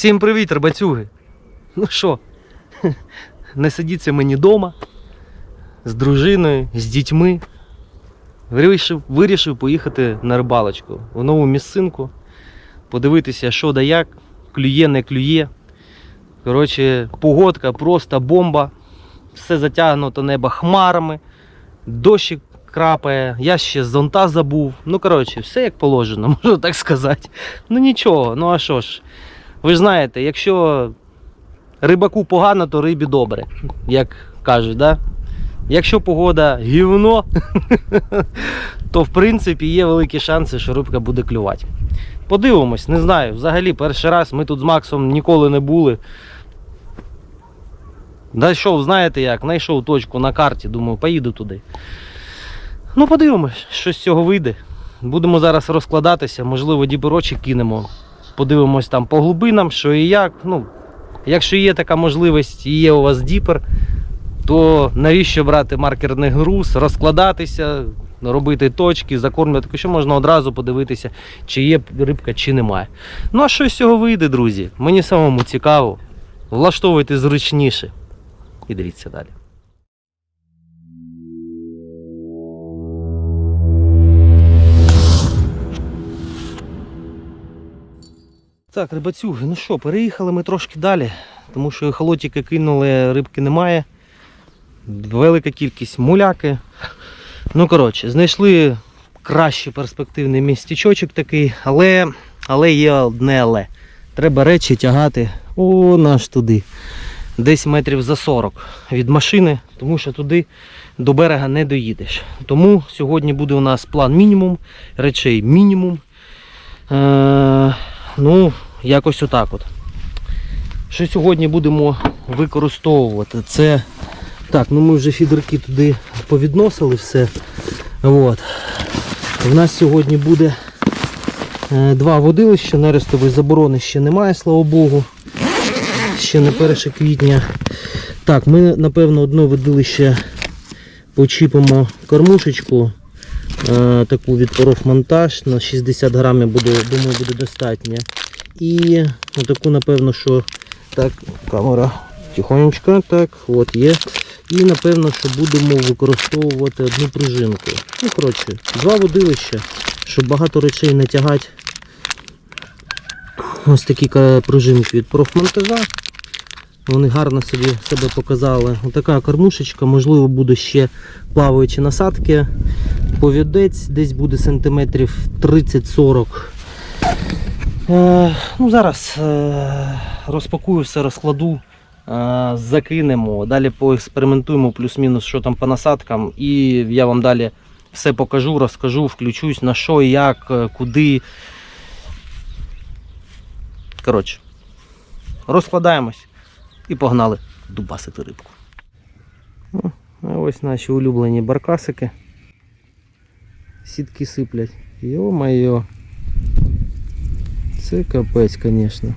Всім привіт, рибацюги! Ну що, не сидіться мені вдома з дружиною, з дітьми. Вирішив, вирішив поїхати на рибалочку в нову місцинку, подивитися, що да як, клює, не клює. Коротше, погодка просто бомба. Все затягнуто небо хмарами, дощик крапає, я ще з зонта забув. Ну, коротше, все як положено, можна так сказати. Ну нічого, ну а що ж. Ви ж знаєте, якщо рибаку погано, то рибі добре, як кажуть, да? Якщо погода гівно, то в принципі є великі шанси, що рибка буде клювати. Подивимось, не знаю. Взагалі, перший раз ми тут з Максом ніколи не були. Знайшов, знаєте як, знайшов точку на карті, думаю, поїду туди. Ну, подивимось, що з цього вийде. Будемо зараз розкладатися, можливо, діборочок кинемо. Подивимось там по глибинам, що і як. Ну, якщо є така можливість і є у вас діпер, то навіщо брати маркерний груз, розкладатися, робити точки, закормлювати, що можна одразу подивитися, чи є рибка, чи немає. Ну а що з цього вийде, друзі? Мені самому цікаво. Влаштовуйте зручніше. І дивіться далі. Так, рибацюги, ну що, переїхали ми трошки далі, тому що холотики кинули, рибки немає. Велика кількість муляки. Ну, коротше, знайшли кращий перспективний містечочок такий, але, але є одне але. Треба речі тягати о, наш туди. Десь метрів за 40 від машини, тому що туди до берега не доїдеш. Тому сьогодні буде у нас план мінімум, речей мінімум. Е, ну, якось отак от. Що сьогодні будемо використовувати? Це. Так, ну ми вже фідерки туди повідносили все. От. У нас сьогодні буде е, два водилища, нерестової заборони ще немає, слава Богу. Ще не 1 квітня. Так, ми напевно одне водилище почіпимо кормушечку. Е, таку від профмонтаж на 60 грамів буде, думаю, буде достатньо. І таку, напевно, що так, камера тихонечко, так, от є. І напевно, що будемо використовувати одну пружинку. Ну, коротше, два водилища, щоб багато речей не тягати. Ось такі пружинки від профмонтажа. Вони гарно собі себе показали. Отака кормушечка, можливо, буде ще плаваючі насадки. Повідець десь буде сантиметрів 30-40. Е, ну, зараз е, розпакую все, розкладу, е, закинемо. Далі поекспериментуємо плюс-мінус, що там по насадкам. І я вам далі все покажу, розкажу, включусь на що, як, е, куди. Коротше, розкладаємось і погнали дубасити рибку. Ну, ось наші улюблені баркасики. Сітки сиплять. Йо-майо. Це капець, звісно.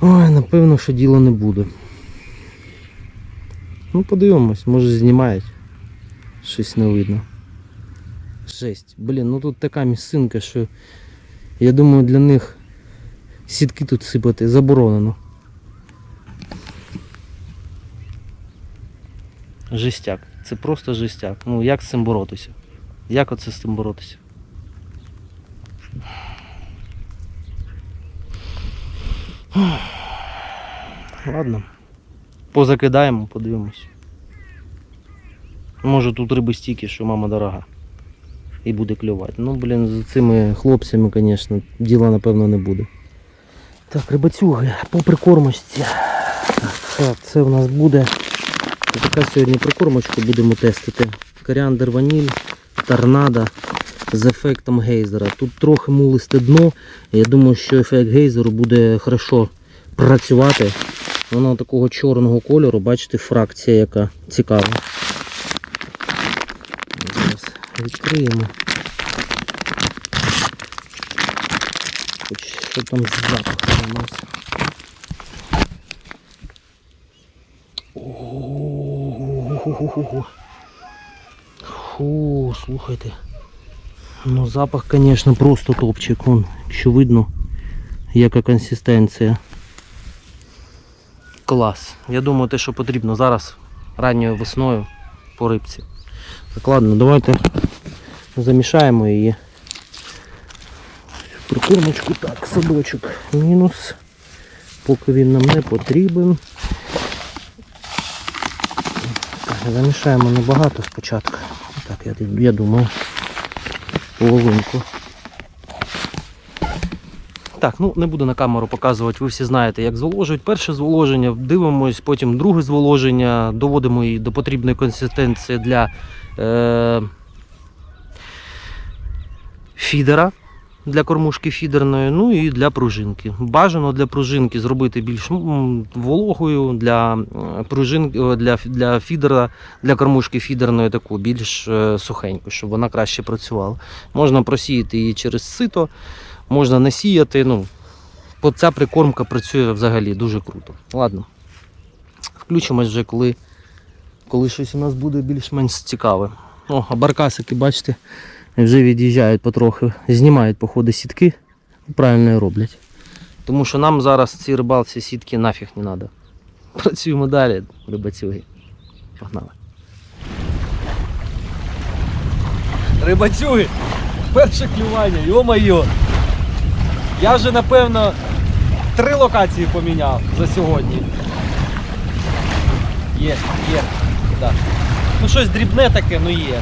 Ой, напевно, що діло не буде. Ну, подивимось, може знімають. Щось не видно. Жесть. Блін, ну тут така місцинка, що я думаю для них сітки тут сипати заборонено. Жестяк. Це просто жестяк. Ну як з цим боротися? Як оце з цим боротися? Ладно. Позакидаємо, подивимось. Може тут риби стільки, що мама дорога. І буде клювати. Ну, блін, з цими хлопцями, звісно, діла напевно не буде. Так, рибацюги, по прикормочці. Так, це в нас буде. Така сьогодні прикормочку будемо тестити. Коріандр ваніль, торнадо з ефектом гейзера. Тут трохи мулисте дно. Я думаю, що ефект гейзеру буде хорошо працювати. Воно такого чорного кольору, бачите, фракція яка цікава. Зараз відкриємо. Хоч що там з запахом у нас. Ого. Фу, слухайте. Ну запах, звісно, просто топчик. Вон, якщо видно, яка консистенція. Клас. Я думаю, те, що потрібно зараз ранньою весною по рибці. Так, ладно, давайте замішаємо її. Прикормочку так, садочок мінус. Поки він нам не потрібен. Замішаємо небагато спочатку. Так, я, я думаю, половинку. Так, ну не буду на камеру показувати, ви всі знаєте, як зволожують. Перше зволоження, дивимось, потім друге зволоження, доводимо її до потрібної консистенції для е, фідера, для кормушки фідерної, ну і для пружинки. Бажано для пружинки зробити більш вологою, для пружинки, для, для фідера, для кормушки фідерної таку більш е, сухеньку, щоб вона краще працювала. Можна просіяти її через сито, можна не сіяти. Ну, ця прикормка працює взагалі дуже круто. Ладно. Включимось вже, коли, коли щось у нас буде більш-менш цікаве. О, а баркасики, бачите, вже від'їжджають потрохи, знімають по ходу сітки. Правильно роблять. Тому що нам зараз ці рибалці сітки нафіг не треба. Працюємо далі, рибацюги. Погнали. Рибацюги! Перше клювання, йо-майо! Я вже напевно три локації поміняв за сьогодні. Є, є. Да. Ну щось дрібне таке, ну є.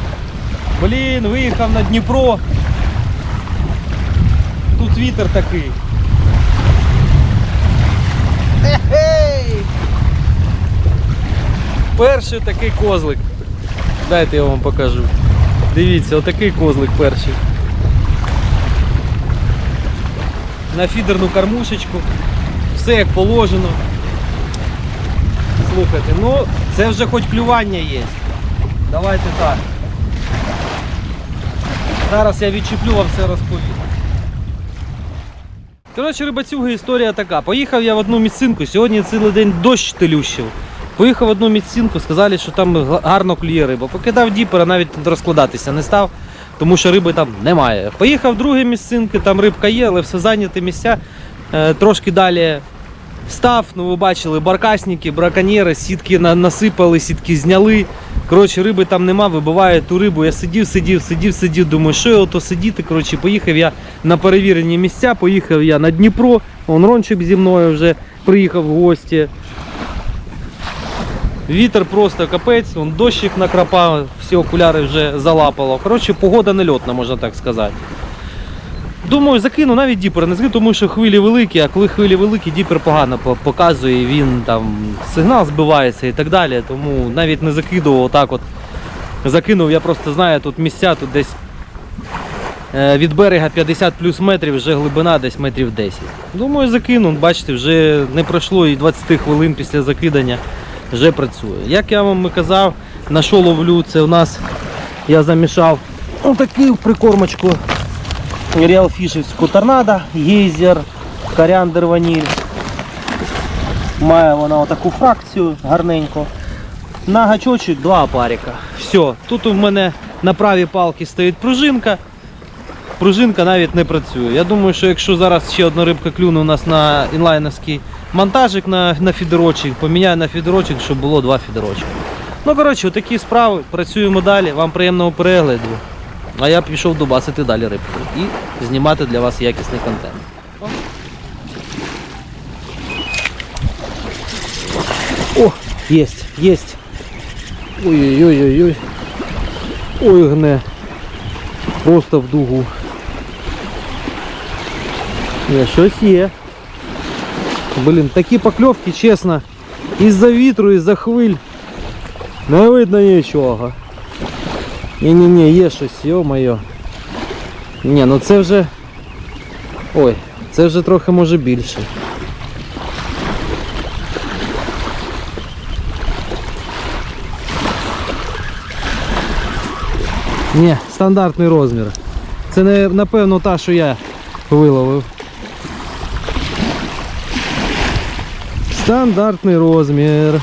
Блін, виїхав на Дніпро. Тут вітер такий. Ей! Перший такий козлик. Дайте я вам покажу. Дивіться, отакий козлик перший. На фідерну кормушечку. Все як положено. Слухайте, ну це вже хоч клювання є. Давайте так. Зараз я відчіплю вам все розповім. Коротше, рибацюги, історія така. Поїхав я в одну місцинку, сьогодні цілий день дощ телющив. Поїхав в одну місцинку, сказали, що там гарно клює риба. Покидав діпера, навіть розкладатися не став, тому що риби там немає. Поїхав в друге місцинки, там рибка є, але все зайняті місця. Е, трошки далі став, ну ви бачили, баркасники, браконьєри, сітки насипали, сітки зняли. Коротше, риби там нема, вибиває ту рибу. Я сидів, сидів, сидів, сидів, думаю, що я ото сидіти. Коротше, поїхав я на перевірені місця, поїхав я на Дніпро, он Рончик зі мною вже приїхав в гості. Вітер просто капець, он дощик накрапав, всі окуляри вже залапало. Коротше, погода нельотна, можна так сказати. Думаю, закину навіть діпер не закину, тому що хвилі великі, а коли хвилі великі, діпер погано показує, він там сигнал збивається і так далі. Тому навіть не закидував отак от. Закинув, я просто знаю, тут місця, тут десь е, від берега 50 плюс метрів, вже глибина десь метрів 10. Думаю, закину, бачите, вже не пройшло і 20 хвилин після закидання вже працює. Як я вам і казав, на що ловлю, це у нас я замішав отаку прикормочку Фішівську торнадо, гейзер, коріандр ваніль. Має вона отаку фракцію гарненько. На гачочок два опарика. Все, тут у мене на правій палці стоїть пружинка. Пружинка навіть не працює. Я думаю, що якщо зараз ще одна рибка клюне у нас на інлайновський монтажик на, на фідерочок, поміняю на фідерочок, щоб було два фідерочки. Ну, коротше, такі справи. Працюємо далі. Вам приємного перегляду. А я пішов дубасити далі рибку і знімати для вас якісний контент. О, єсть, єсть. Ой-ой-ой-ой. Ой, гне. Просто в дугу. Є, щось є. Блін, такі покльовки, чесно, із-за вітру, із-за хвиль. Не видно нічого. Ні-ні-ні, є щось, йо-моє. Ні, ну це вже. Ой, це вже трохи може більше. Ні, стандартний розмір. Це не напевно та, що я виловив. Стандартний розмір.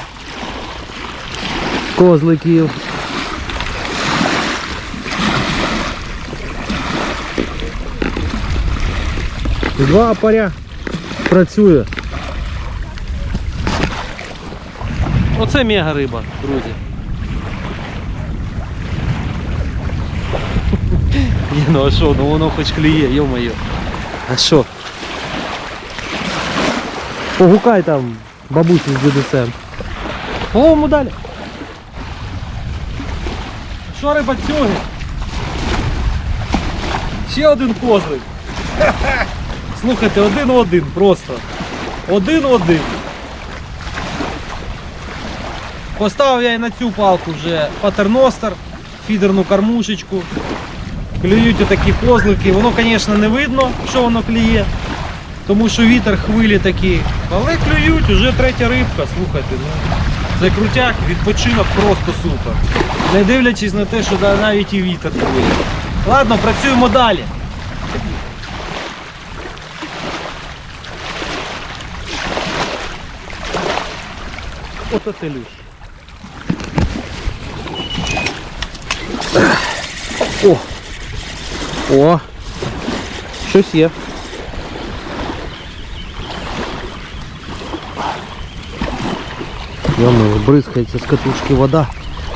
Козликів. Два паря Працює. Оце мега риба, друзі. Ні, ну а що, ну воно хоч клює, йо-моє. А що? Погукай там бабусю з дідусем. Ловимо далі. Що риба цього? Ще один козлик. Слухайте, один-один просто. Один-один. Поставив я і на цю палку вже патерностер, фідерну кормушечку. Клюють отакі козлики. Воно, звісно, не видно, що воно клює, тому що вітер хвилі такі. Але клюють, уже третя рибка, слухайте, ну. Це крутяк, відпочинок просто супер. Не дивлячись на те, що навіть і вітер хвилі. Ладно, працюємо далі. Ото ти люш. О! О! Щось є. Йомо, бризкається з катушки вода.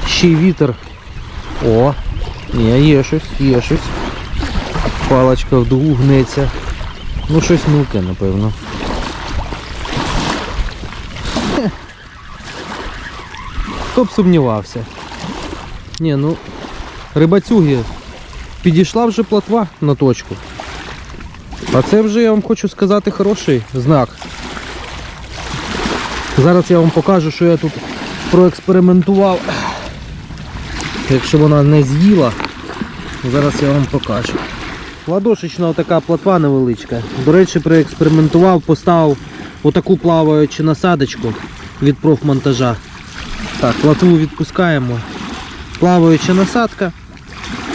Ще й вітер. О! Ні, є щось, є щось. Палочка в гнеться. Ну щось мілке, напевно. Б сумнівався. Ні, ну, рибацюги, підійшла вже плотва на точку. А це вже, я вам хочу сказати, хороший знак. Зараз я вам покажу, що я тут проекспериментував. Якщо вона не з'їла, зараз я вам покажу. Ладошечна така плотва невеличка. До речі, проекспериментував, поставив отаку плаваючу насадочку від профмонтажа. Так, плотву відпускаємо. Плаваюча насадка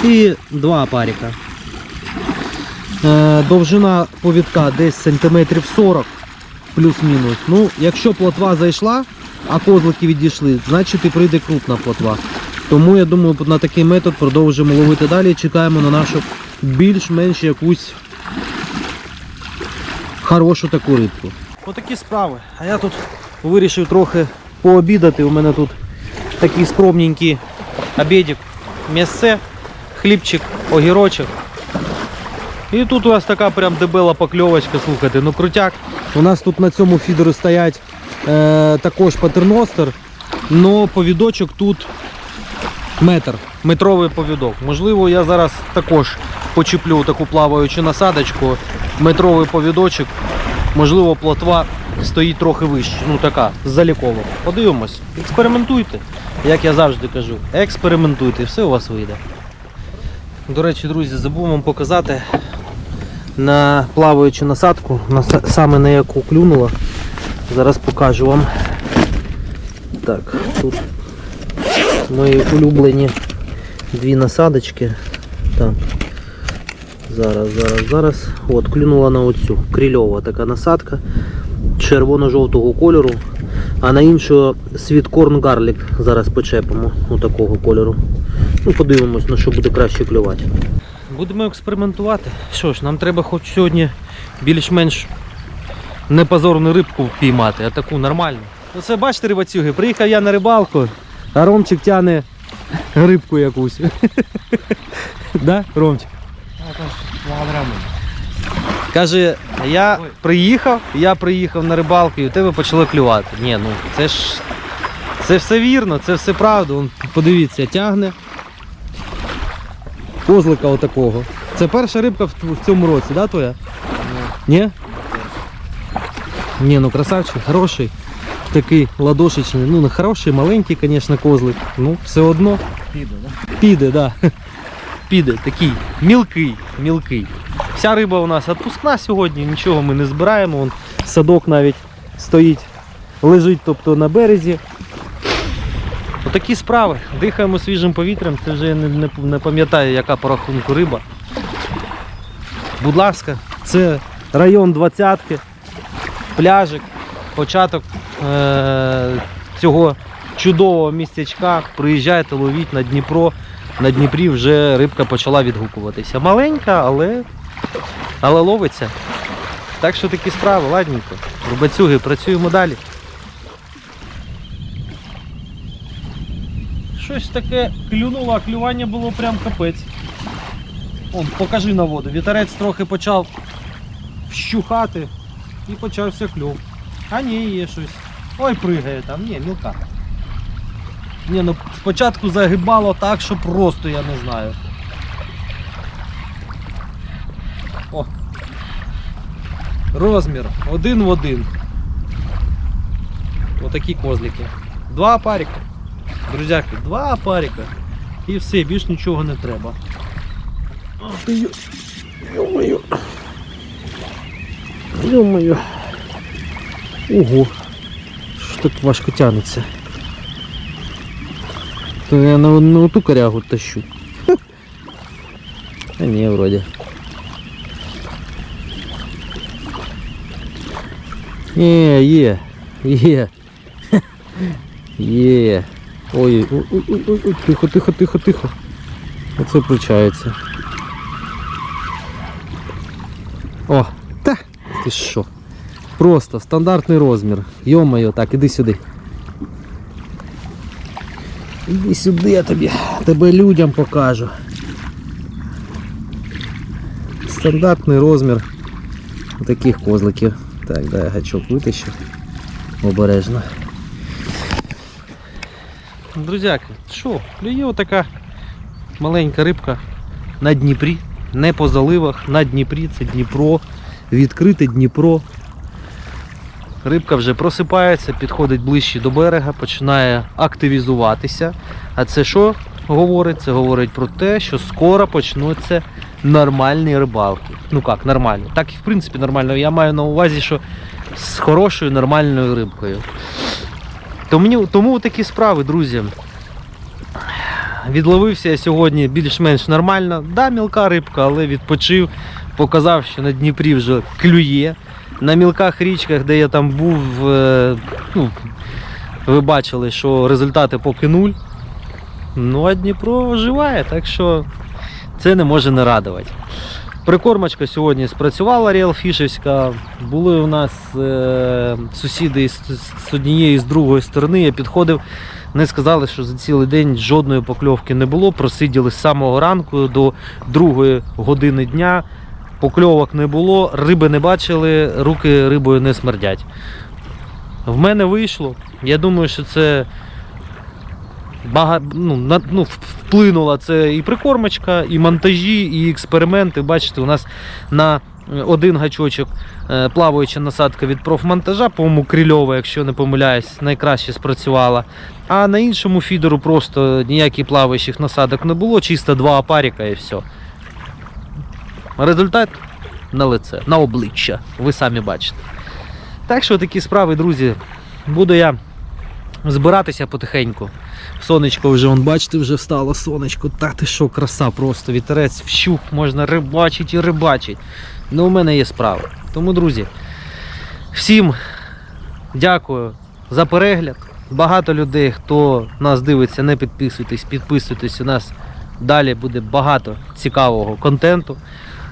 і два паріка. Е, довжина повідка десь сантиметрів 40 плюс-мінус. Ну, якщо плотва зайшла, а козлики відійшли, значить і прийде крупна плотва. Тому я думаю, на такий метод продовжимо ловити далі. Чекаємо на нашу більш-менш якусь хорошу таку рибку. Отакі справи. А я тут вирішив трохи пообідати. У мене тут такий скромненький обідик. М'ясце, хлібчик, огірочок. І тут у нас така прям дебела покльовочка, слухайте, ну крутяк. У нас тут на цьому фідеру стоять е, також патерностер, але повідочок тут метр, метровий повідок. Можливо, я зараз також почеплю таку плаваючу насадочку, метровий повідочок. Можливо, плотва стоїть трохи вище, ну така, залікова. Подивимось, експериментуйте, як я завжди кажу, експериментуйте, все у вас вийде. До речі, друзі, забув вам показати на плаваючу насадку, на, саме на яку клюнула. Зараз покажу вам. Так, тут мої улюблені дві насадочки. Так. Зараз, зараз, зараз. От, клюнула на оцю. Крильова така насадка червоно-жовтого кольору. А на іншу світкорн гарлік зараз почепимо отакого кольору. Ну, подивимось, на що буде краще клювати. Будемо експериментувати. Що ж, нам треба хоч сьогодні більш-менш непозорну рибку впіймати, а таку нормальну. Оце бачите, рибацюги, приїхав я на рибалку, а Ромчик тяне рибку якусь. Да, Ромчик? Каже, я приїхав, я приїхав на рибалку і у тебе почало клювати. Ні, ну це ж це все вірно, це все правда. Вон, подивіться, тягне. Козлика отакого. Це перша рибка в, в цьому році, да, твоя? Ні. Ні, ну красавчик, хороший. Такий ладошечний. Ну, не хороший, маленький, звісно, козлик. Ну, все одно. Піде, да? Піде, да. Піде, такий мілкий, мілкий. Вся риба у нас відпускна сьогодні, нічого ми не збираємо. Вон садок навіть стоїть, лежить тобто, на березі. Отакі справи. Дихаємо свіжим повітрям, це вже не, не, не пам'ятаю, яка по рахунку риба. Будь ласка, це район 20-ки, пляжик, початок е- цього чудового містечка. Приїжджайте, ловіть на Дніпро. На Дніпрі вже рибка почала відгукуватися. Маленька, але, але ловиться. Так що такі справи, ладненько. Рубацюги, працюємо далі. Щось таке клюнуло, а клювання було прям капець. Он, покажи на воду. Вітерець трохи почав вщухати і почався кльов. А ні, є щось. Ой, пригає там. Ні, мілка. Ні, ну спочатку загибало так, що просто я не знаю. О. Розмір один в один. Отакі козлики. Два паріка. Друзяки, два паріка. І все, більш нічого не треба. Йо-моє. Йо-моє. Ого. Що так важко тягнеться? То я на, на ту корягу тащу. А ні, вроді. Є, є, є. Є. Ой, ой, ой, ой, ой, ой, тихо, тихо, тихо, тихо. Оце включається. О, та ти що? Просто стандартний розмір. Йо-моє, так, іди сюди. Іди сюди, я тобі, тебе людям покажу. Стандартний розмір таких козликів. Так, дай я гачок витащу. Обережно. Друзяки, що, клює отака маленька рибка на Дніпрі, не по заливах, на Дніпрі, це Дніпро, відкрите Дніпро. Рибка вже просипається, підходить ближче до берега, починає активізуватися. А це що говорить? Це говорить про те, що скоро почнуться нормальні рибалки. Ну як, нормально. Так і в принципі нормально. Я маю на увазі, що з хорошою нормальною рибкою. Тому, тому такі справи, друзі. Відловився я сьогодні більш-менш нормально. Да, мілка рибка, але відпочив. Показав, що на Дніпрі вже клює. На мілках річках, де я там був, е, ну, ви бачили, що результати поки нуль. Ну, а Дніпро оживає, так що це не може не радувати. Прикормочка сьогодні спрацювала ріалфішевська. Були у нас е, сусіди з, з однієї і з другої сторони. Я підходив, вони сказали, що за цілий день жодної покльовки не було. Просиділи з самого ранку до другої години дня. Покльовок не було, риби не бачили, руки рибою не смердять. В мене вийшло. Я думаю, що це бага... ну, на... ну, вплинула це і прикормочка, і монтажі, і експерименти. Бачите, у нас на один гачочок е, плаваюча насадка від профмонтажа, по-моєму, крильова, якщо не помиляюсь, найкраще спрацювала. А на іншому фідеру просто ніяких плаваючих насадок не було, чисто два апаріка і все. Результат на лице, на обличчя, ви самі бачите. Так що такі справи, друзі, буду я збиратися потихеньку. Сонечко вже, вон, бачите, вже встало сонечко. Та ти що, краса просто, вітерець вщух, можна рибачить і рибачить. Ну, у мене є справи. Тому, друзі, всім дякую за перегляд. Багато людей, хто нас дивиться, не підписуйтесь, підписуйтесь. У нас далі буде багато цікавого контенту.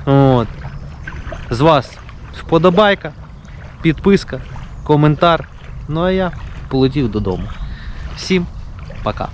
От. З вас вподобайка, підписка, коментар. Ну а я полетів додому. Всім пока.